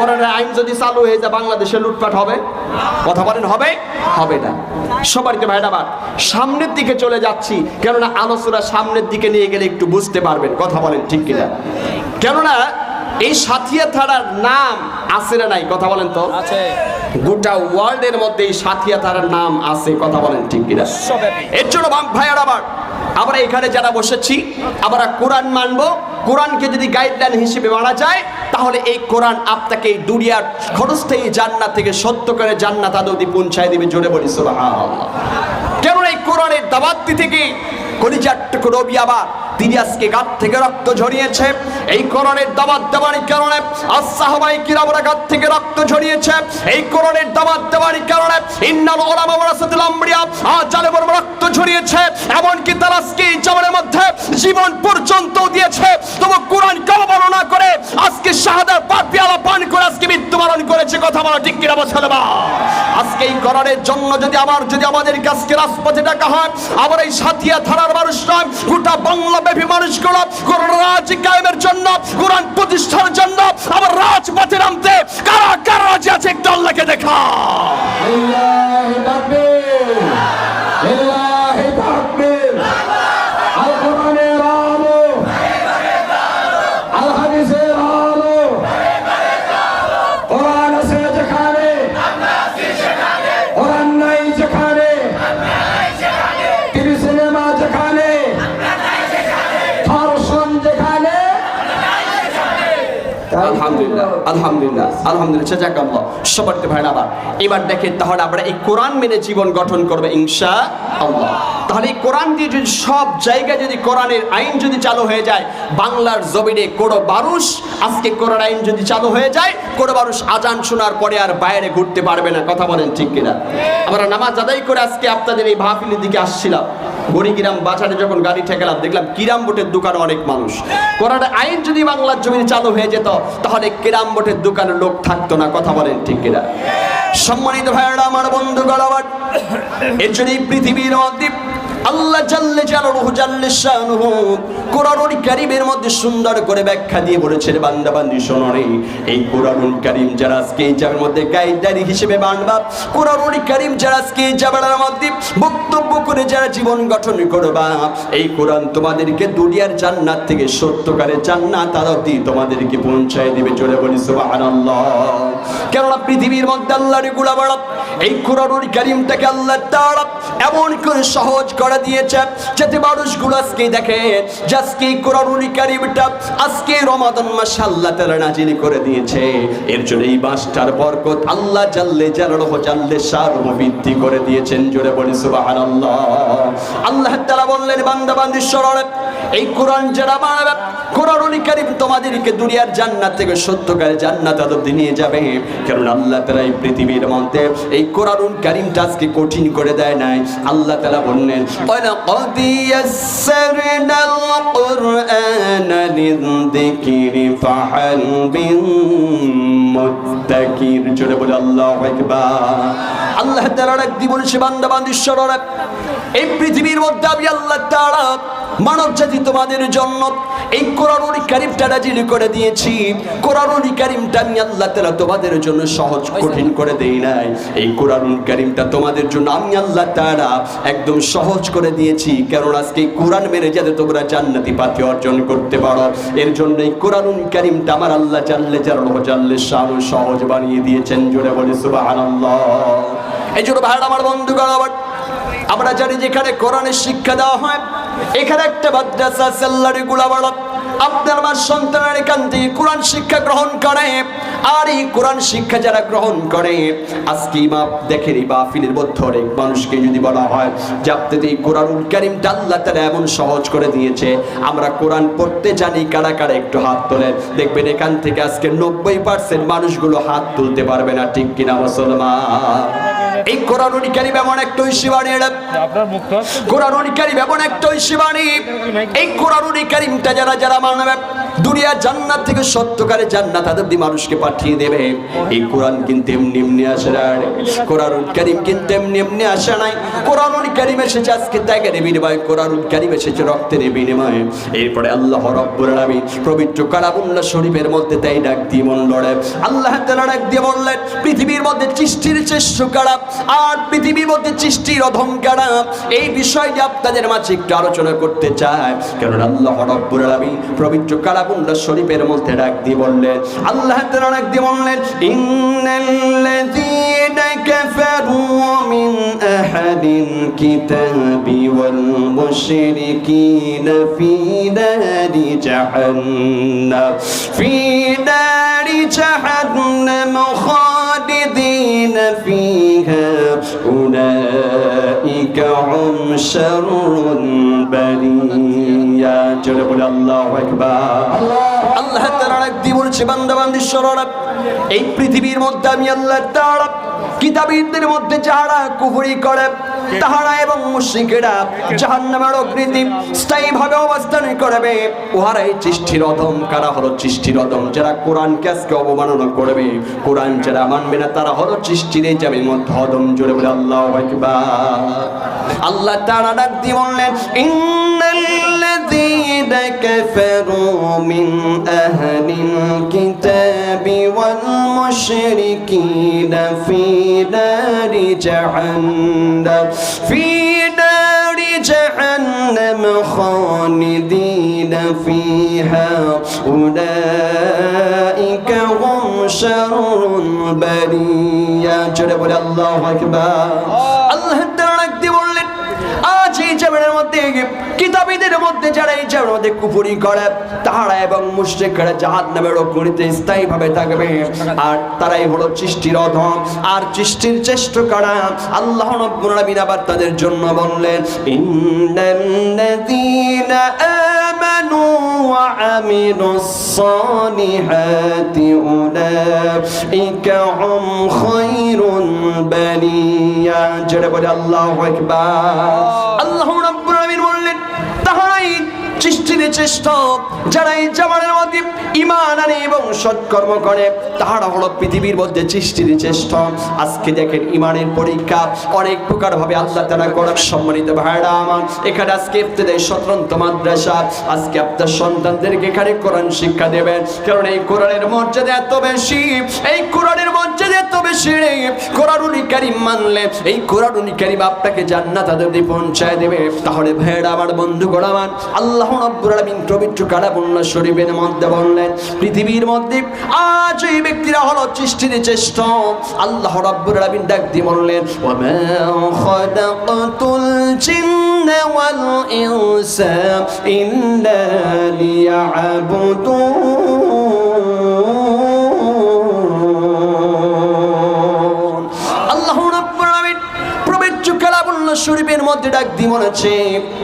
কোরআনের আইন যদি চালু হয়ে যায় বাংলাদেশে লুটপাট হবে? কথা বলেন হবে? হবে না। সবারকে ভাইটা আবার সামনের দিকে চলে যাচ্ছি কেননা আলোচনা সামনের দিকে নিয়ে গেলে একটু বুঝতে পারবেন কথা বলেন ঠিক কিনা। কেননা এই সাথিয়া থানার নাম আছে না নাই কথা বলেন তো? আছে। গোটা ওয়ার্ল্ডের মধ্যে এই সাথিয়া থানার নাম আছে কথা বলেন ঠিক কিনা। এর জন্য ভাইয়ার আবার আমরা এখানে যারা বসেছি আমরা কোরআন মানবো কোরআনকে যদি গাইডলাইন হিসেবে মানা যায়, তাহলে এই কোরআন আপনাকে এই দুনিয়ার খরচটাই জান্নাত থেকে সত্য করে জান্নাত আদৌদি পৌঁছায় দিবে। জোরে বলি কেন এই কোরআনের দাবাত থেকে টুকু রবি আবার তিনি আজকে গাত থেকে রক্ত ঝরিয়েছে। এই কোরআনের দাবাত দেওয়ার কারণে আজ সাহাবাই কিরামরা গাত থেকে রক্ত ঝরিয়েছে। এই কোরআনের দাবাত দেওয়ার কারণে ইন্নাল রক্ত ঝরিয়েছে। এমনকি আজকে মধ্যে জীবন পর্যন্ত দিয়েছে। তবু কোরআন কবর করে আজকে শাহাদার পাক পেয়ালা পান করে আজকে মৃত্যুবরণ করেছে। কথা বলা ঠিক কিনা মুসলমান আজকে এই কোরআনের জন্য যদি আবার যদি আমাদের কাছকে রাজপথে ডাকা হয় আবার এই সাথিয়া থানার মানুষ নয় গোটা বাংলা ব্যাপী মানুষগুলো কোরআন রাজ কায়েমের জন্য, কোরআন প্রতিষ্ঠার জন্য, আবার রাজপথে নামতে কারা কারা রাজি আছে একটু আল্লাহকে দেখা। লিল্লাহি আলহামদুলিল্লাহ আলহামদুলিল্লাহ আলহামদুলিল্লাহ ভাই আবার, এবার দেখেন তাহলে আমরা এই কোরআন মেনে জীবন গঠন আল্লাহ তাহলে এই কোরআন দিয়ে যদি সব জায়গায় যদি কোরআনের আইন যদি চালু হয়ে যায়, বাংলার জমিনে কোনো বারুষ আজকে কোরআন আইন যদি চালু হয়ে যায়, কোনো বারুষ আজান শোনার পরে আর বাইরে ঘুরতে পারবে না, কথা বলেন ঠিক কিনা? আমরা নামাজ আদায় করে আজকে আপনাদের এই মাহফিলের দিকে আসছিলাম। গড়িগ্রাম বাজারে যখন গাড়ি ঠেকালাম, দেখলাম কিরাম বোটের দোকানে অনেক মানুষ। কোরআন আইন যদি বাংলার জমিনে চালু হয়ে যেত, তাহলে কিরাম বোটের দোকানে লোক থাকতো না, কথা বলেন ঠিক কিনা? সম্মানিত ভাইয়েরা, আমার বন্ধু গলাবার এর জন্যই পৃথিবীর অদ্বীপ আল্লাহ জাল্লে জালালুহু জাল্লে শানুহু কোরআনুল কারীমের মধ্যে সুন্দর করে ব্যাখ্যা দিয়ে বলেছেন, বান্দা বান্দি শোনরে এই কোরআনুল কারীম যারা আজকে এই জাবের মধ্যে গাইডলাইন হিসেবে বানবা কোরআনুল কারীম যারা আজকে এই জাবের মধ্যে বক্তব্য করে যারা জীবন গঠন করবা, এই কোরআন তোমাদেরকে দুনিয়ার জান্নাত থেকে সত্যকারে জান্নাত আরতি তোমাদেরকে পৌঁছায় দিবে চলে বলি সুবহানাল্লাহ। কেননা পৃথিবীর মধ্যে আল্লাহর গুলাবাড়া এই কোরআনুল কারীমটাকে আল্লাহ তাআলা এমন করে সহজ করে দিয়েছে, যাতে মানুষগুলো আজকে দেখে যে আজকে কোরআনুল কারীমটা আজকে রমাদান মাসে আল্লাহ তাআলা নাজিল করে দিয়েছে। এর জন্য এই মাসটার বরকত আল্লাহ জাল্লে জালালহু জাল্লে শানুহু বৃদ্ধি করে দিয়েছেন। জোরে বলি, সুবহানাল্লাহ। আল্লাহ তাআলা বললেন, বান্দা বান্দির এই কোরআন যারা মানবে কোরআনুল কারীম তোমাদেরকে দুনিয়ার জান্নাত থেকে সত্যকারে জান্নাত অবধি নিয়ে যাবে। কারণ আল্লাহ তাআলা এই পৃথিবীর মধ্যে এই কোরআনুল কারীমটা আজকে কঠিন করে দেয় নাই। আল্লাহ তাআলা বললেন কুরআনা জোরে বলে, আল্লাহু আল্লাহ তাআলা ডাক দিয়ে বলছে বান্দা বান্দীশ্বররা এই পৃথিবীর মধ্যে আমি আল্লাহ তাআলা মানব জাতি তোমাদের জন্য এই কোরআনুল কারিমটা নাজিল করে দিয়েছি। কোরআনুল কারিমটা আমি আল্লাহ তাআলা তোমাদের জন্য সহজ, কঠিন করে দেই নাই। এই কোরআনুল কারিমটা তোমাদের জন্য আমি আল্লাহ তাআলা একদম সহজ করে দিয়েছি। কারণ আজকে কোরআন মেরে যাতে তোমরা জান্নাতি পাতি অর্জন করতে পারো, এর জন্য এই কোরআনুল কারিমটা আমার আল্লাহ জাল্লে জালালুহু জাল্লে শানু সহজ বানিয়ে দিয়েছেন। জোরে বলি, সুবহানাল্লাহ। এই জন্য ভাইরা আমার বন্ধুগণ, আবার আমরা জানি যেখানে কোরআনের শিক্ষা দেওয়া হয় এখানে একটা মাদ্রাসা সাল্লারি গুলাবাড়া আপনার আমার সন্তানের এখান থেকে কোরআন শিক্ষা গ্রহণ করে, আর এই কোরআন শিক্ষা যারা গ্রহণ করে, আজকে মা দেখেন, এই মাহফিলের মধ্যে অনেক মানুষকে যদি বলা হয় যে আপনাদের এই কোরআনুল কারিমটা আল্লাহ তারা এমন সহজ করে দিয়েছে, আমরা কোরআন পড়তে জানি, কারা কারা একটু হাত তোলেন। দেখবেন এখান থেকে আজকে নব্বই পার্সেন্ট মানুষগুলো হাত তুলতে পারবে না, ঠিক কিনা মুসলমান? এই কোরআনুল কারিম এমন একটা ঐশীবাণী এটা আপনার মুক্ত কোরআনুল কারিম এমন একটা ঐশীবাণী। এই কোরআনুল কারিমটা যারা যারা মানবে দুনিয়া জান্নাত থেকে সত্যকারে জান্নাত আদবদি মানুষকে পাঠিয়ে দেবে। এই কোরআন কিন্তু এমনি এমনি আসে না। রে। কোরআনুল কারীম কিন্তু এমনি এমনি আসে নাই। কোরআনুল কারীম এসেছে আজকে ত্যাগের বিনিময়ে, কোরআনুল কারীম এসেছে রক্তের বিনিময়ে। এরপরে আল্লাহ রব্বুল আলামিন পবিত্র কালামুল্লাহ শরীফের মধ্যে তাই ডাক দিয়ে মন লড়ে আল্লাহ তাআলা ডাক দিয়ে বললেন, পৃথিবীর মধ্যে সৃষ্টির চেষ্ট কারা আর পৃথিবীর মধ্যে সৃষ্টির অধম কারা এই বিষয়টি আপনাদের মাঝে একটু আলোচনা করতে চায় কারণ আল্লাহ রব্বুল আলামিন পবিত্র দাগুল্লা শরীফের মধ্যে ডাক দিয়ে বললেন, আল্লাহ তারা ডাক দিয়ে বললেন, ইন্নাল্লাযীনা কাফারু মিন আহাদিল কিতাবি ওয়াল মুশরিকিন ফি নারি জাহান্নাম, ফি নারি জাহান্নাম খালিদিন ফিহা, উলাইকা হুম জোরে বলে, আল্লাহ আল্লাহ তারা দিয়ে বলছে বান্দাবান্দির শরণাপ এই পৃথিবীর মধ্যে আমি আল্লাহ তারা কিতাবীদের মধ্যে যারা কুফুরি করে, তাহারা এবং মুশিকেরা জাহান্নামের অগ্নিতি স্থায়ীভাবে অবস্থান করবে। উহারাই সৃষ্টির অধম, কারা হলো সৃষ্টির অধম? যারা কোরআন ক্যাসকে অবমাননা করবে, কোরআন যারা মানবে না, তারা হলো সৃষ্টির এই জামির মধ্যে অধম। জুড়ে বলে, আল্লাহ আল্লাহ তারা ডাক দিয়ে বললেন, ইন্না কাফারু মিন আহলিল কিতাবি ওয়াল মুশরিকিনা ফি নারি জাহান্নাম ফি নারি জাহান্নাম খালিদিনা ফিহা উলাইকা হুম শাররুল বারিয়া জোরে বলে আল্লাহু আকবার কিতাবীদের মধ্যে যারা এই মধ্যে কুফরি করে, তাহারা এবং মুশ্রিকরা মুশরিকরা জাহান্নামের অগ্নিতে স্থায়ীভাবে থাকবে। আর তারাই হলো সৃষ্টির অধম। আর সৃষ্টির চেষ্ট করা? আল্লাহ রাব্বুল আবার তাদের জন্য বললেন আল্লাহ রাব্বুল আলামিন বললেন তাহারাই সৃষ্টির চেষ্টা যারা এই জামানের মধ্যে ইমান আনে এবং সৎকর্ম করে, তাহারা হলো পৃথিবীর মধ্যে সৃষ্টির চেষ্টা আজকে দেখেন ইমানের পরীক্ষা অনেক প্রকার ভাবে আল্লাহ তারা করার সম্মানিত ভাইরা আমার, এখানে আজকে ইফতেদায়ী স্বতন্ত্র মাদ্রাসা। আজকে আপনার সন্তানদেরকে এখানে কোরআন শিক্ষা দেবেন। কারণ এই কোরআনের মর্যাদা এত বেশি, এই কোরআনের মর্যাদা এত বেশি রে। কোরআনুল মানলে, এই কোরআনুল কারীম আপনাকে জান্নাত আদরে পৌঁছায় দেবে। তাহলে ভাইরা আমার বন্ধু গোলামান আল্লাহ রাব্বুল পবিত্র কালামুল্লাহ শরীফের মধ্যে বললেন পৃথিবীর মধ্যে আজ এই ব্যক্তিরা হলো সৃষ্টির চেষ্ট আল্লাহ রাব্বুল আলামিন ডাক দিয়ে বললেন ওয়া মা খালাকাতুল ওয়াল ইনসা ইল্লা লিয়াবুদুন শরীফের মধ্যে ডাক দিয়ে বলেছে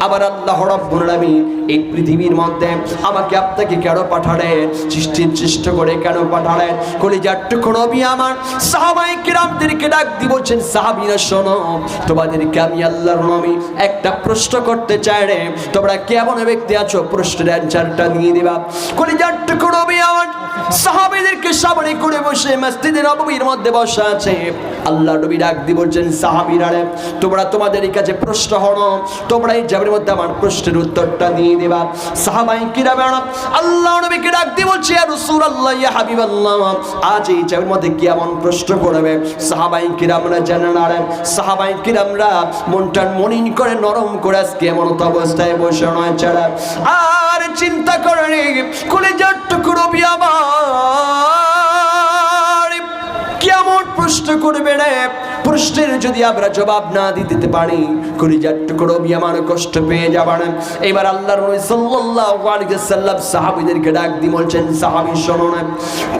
আবার আল্লাহ রাব্বুল আলামিন এই পৃথিবীর মধ্যে আমাকে আপনাকে কেন পাঠালেন? সৃষ্টির চেষ্টা করে কেন পাঠালেন? কলিজার টুকরো আমার সাহাবাই কিরামদেরকে ডাক দিয়ে বলছেন, সাহাবীরা, শোনো, তোমাদেরকে আমি আল্লাহর নবী একটা প্রশ্ন করতে চাই রে। তোমরা কেমন ব্যক্তি আছো? প্রশ্নের অ্যান্সারটা দিয়ে দিবা কলিজার টুকরো আমার, সাহাবীদেরকে সামনে করে বসে মসজিদের নববীর মধ্যে বসা আছে। আল্লাহ নবী ডাক দিয়ে বলছেন, সাহাবীরা রে, তোমরা তোমাদের কাছে প্রশ্ন হলো, তোমরা এই জাবের মধ্যে আমার প্রশ্নের উত্তরটা দিয়ে দেবা। সাহাবাই কিরাম আল্লাহ নবীকে ডাক দিয়ে বলছে, ইয়া রাসূলুল্লাহ, ইয়া হাবিবাল্লাহ। আজ এই জাবের মধ্যে কি এমন প্রশ্ন করবে? সাহাবাই কিরামরা জানেন আর সাহাবাই কিরামরা মনটা মনিন করে, নরম করে আজকে এমন অবস্থায় বসে নয় ছাড়া আর চিন্তা করে কলেজার টুকরো আমার কেমন প্রশ্ন করবে রে? প্রশ্নের যদি আমরা জবাব না দিতে পারি, কলিজার টুকরো আমার কষ্ট পেয়ে যাবার। এবার আল্লাহর সাল্লাল্লাহু আলাইহি সাল্লাম সাহাবীদেরকে ডাক দিয়ে বলছেন, সাহাবী, শোনো না।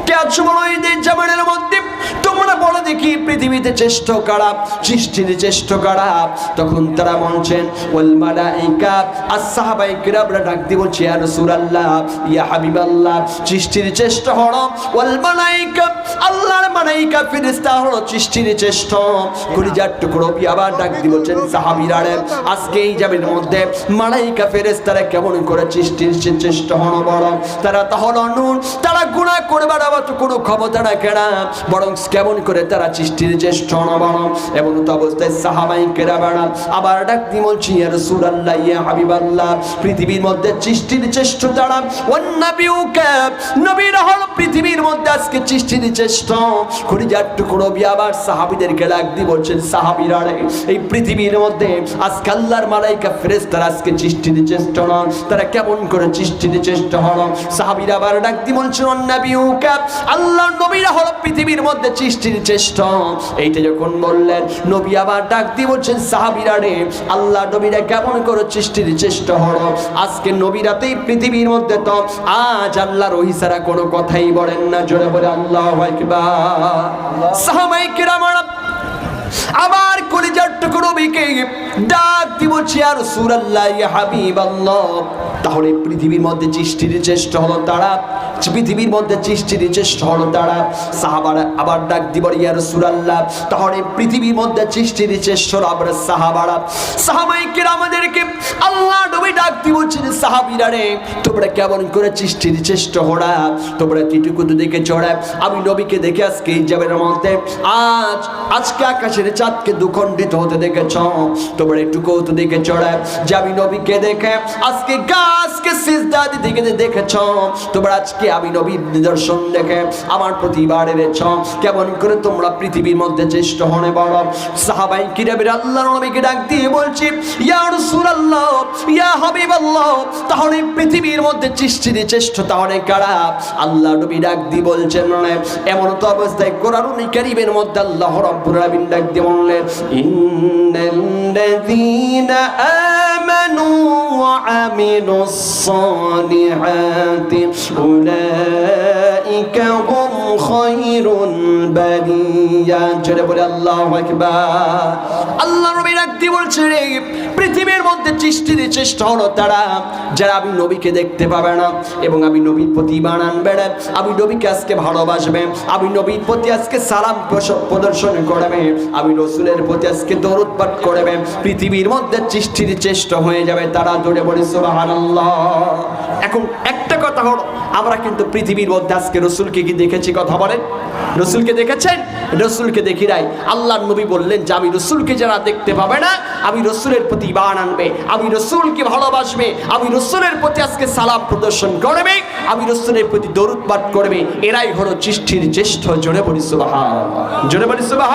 কেন শোনো এই যে জামানের মধ্যে? তোমরা বলো দেখি, পৃথিবীতে চেষ্ট কারা? সৃষ্টির চেষ্ট কারা? তখন তারা বলছেন, ওয়াল মালাইকা সাহাবাই কিরামরা ডাক দিয়ে বলছে, ইয়া রাসূলুল্লাহ, ইয়া হাবিবাল্লাহ, সৃষ্টির চেষ্ট হলো ওয়াল মালাইকা। আল্লাহর মালাইকা ফেরেশতা হলো সৃষ্টির চেষ্ট কলিজার টুকরো আবার ডাক দি বলছেন সাহাবীরা রে আজকে এই যাবের মধ্যে মালাইকা কেমন করে হন বড় তারা তাহলে নুন, তারা গুনাহ করবার আবার তো কোনো ক্ষমতা না। বরং কেমন করে তারা সৃষ্টির চেষ্ট হন বড় এমন তো অবস্থায় সাহাবাই কেরা বেড়া আবার ডাক দি বলছি, ইয়া রাসূলুল্লাহ, ইয়া হাবিবাল্লাহ, পৃথিবীর মধ্যে সৃষ্টির চেষ্ট তারা ওয়ান্নাবিউকা, নবীরা হলো পৃথিবীর মধ্যে আজকে সৃষ্টির চেষ্ট খরিজার টুকরো আবার সাহাবীদেরকে ডাক দি বলছেন, সাহাবীরা এই পৃথিবীর মধ্যে আজকে আল্লাহর মালাইকা ফেরেশতারা আজকে সৃষ্টির চেষ্ট নন তারা কেমন করে সৃষ্টির চেষ্ট হলো সাহাবীরা আবার ডাক দি বলছেন আল্লাহর নবীরা পৃথিবীর মধ্যে চেষ্ট এইটা যখন বললেন, নবী আবার ডাক দি বলছেন, সাহাবীরা রে, আল্লাহ নবীরা কেমন করে চেষ্টা আজকে নবীরাতেই পৃথিবীর মধ্যে তো, আজ আল্লাহর ছাড়া কোনো কথাই বলেন না। জোরে বলে, আল্লাহ সাহাবাই কিরামারা আবার কলিজার টুকরো বিকে ডাক দিব চেয়ার সুরাল্লাহ হাবিব আল্লাহ তাহলে পৃথিবীর মধ্যে সৃষ্টির চেষ্টা হলো তারা। পৃথিবীর মধ্যে সৃষ্টির চেষ্টা হলো তারা সাহাবারা আবার ডাক দিব ইয়া রাসূলুল্লাহ। তাহলে পৃথিবীর মধ্যে চেষ্টা হলো আবার সাহাবারা। সাহাবাই আমাদেরকে আল্লাহ নবী ডাক দিব ছিল সাহাবীরা রে, তোমরা কেমন করে সৃষ্টির চেষ্টা হড়া তোমরা কিটুকু তো দেখে চড়া আমি নবীকে দেখে আজকে এই মধ্যে আজ, আজকে আকাশের চাঁদকে দুখণ্ডিত হতে দেখেছ। তোমরা একটুকু তো দেখে চড়া যে আমি নবীকে দেখে আজকে গাছকে সিজদা দিতে গিয়ে দেখেছ। তোমরা আজকে আমি নবীর নিদর্শন দেখে আমার প্রতিবার এনেছ কেমন করে তোমরা পৃথিবীর মধ্যে চেষ্ট হনে বড় সাহাবাই কিরাবের আল্লাহ নবীকে ডাক দিয়ে বলছি, ইয়া রাসূলুল্লাহ, ইয়া হাবিবাল্লাহ, তাহলে পৃথিবীর মধ্যে সৃষ্টির চেষ্ট তাহলে কারা? আল্লাহ নবী ডাক দিয়ে বলছেন মানে এমন তো অবস্থায় কোরআনুল কারীমের মধ্যে আল্লাহ রাব্বুল আলামিন ডাক দিয়ে বললেন ইন্নাল্লাযীনা আমানু وعملوا الصالحات أولئك هم خير খায়রুল جل আল্লাহু আকবার। আল্লাহ নবী ডাক বলছে পৃথিবীর মধ্যে সৃষ্টির চেষ্টা হলো তারা। যারা আমি নবীকে দেখতে পাবে না, এবং আমি নবীর প্রতি ইমান আনবে না, আমি নবীকে আজকে ভালোবাসবে, আমি নবীর প্রতি আজকে সালাম প্রদর্শন করবে, আমি রসুলের প্রতি আজকে দরুদ পাঠ করবে। পৃথিবীর মধ্যে সৃষ্টির চেষ্টা হয়ে যাবে তারা, জোরে বলে সুবহানাল্লাহ। এখন একটা কথা হলো, আমরা কিন্তু পৃথিবীর মধ্যে আজকে রসুলকে কি দেখেছি কথা বলেন? রসুলকে দেখেছেন? রসুলকে দেখি নাই। আল্লাহ নবী বললেন যে, আমি রসুলকে যারা দেখতে পাবে না, আমি রসুলের প্রতি ইমান আনবে, আমি রসুলকে ভালোবাসবে, আমি রসুলের প্রতি আজকে সালাম প্রদর্শন করবে, আমি রসুলের প্রতি দরুদ করবে। এরাই হলো সৃষ্টির জ্যেষ্ঠ জোরে বলি সুবাহ জোরে বলি সুবাহ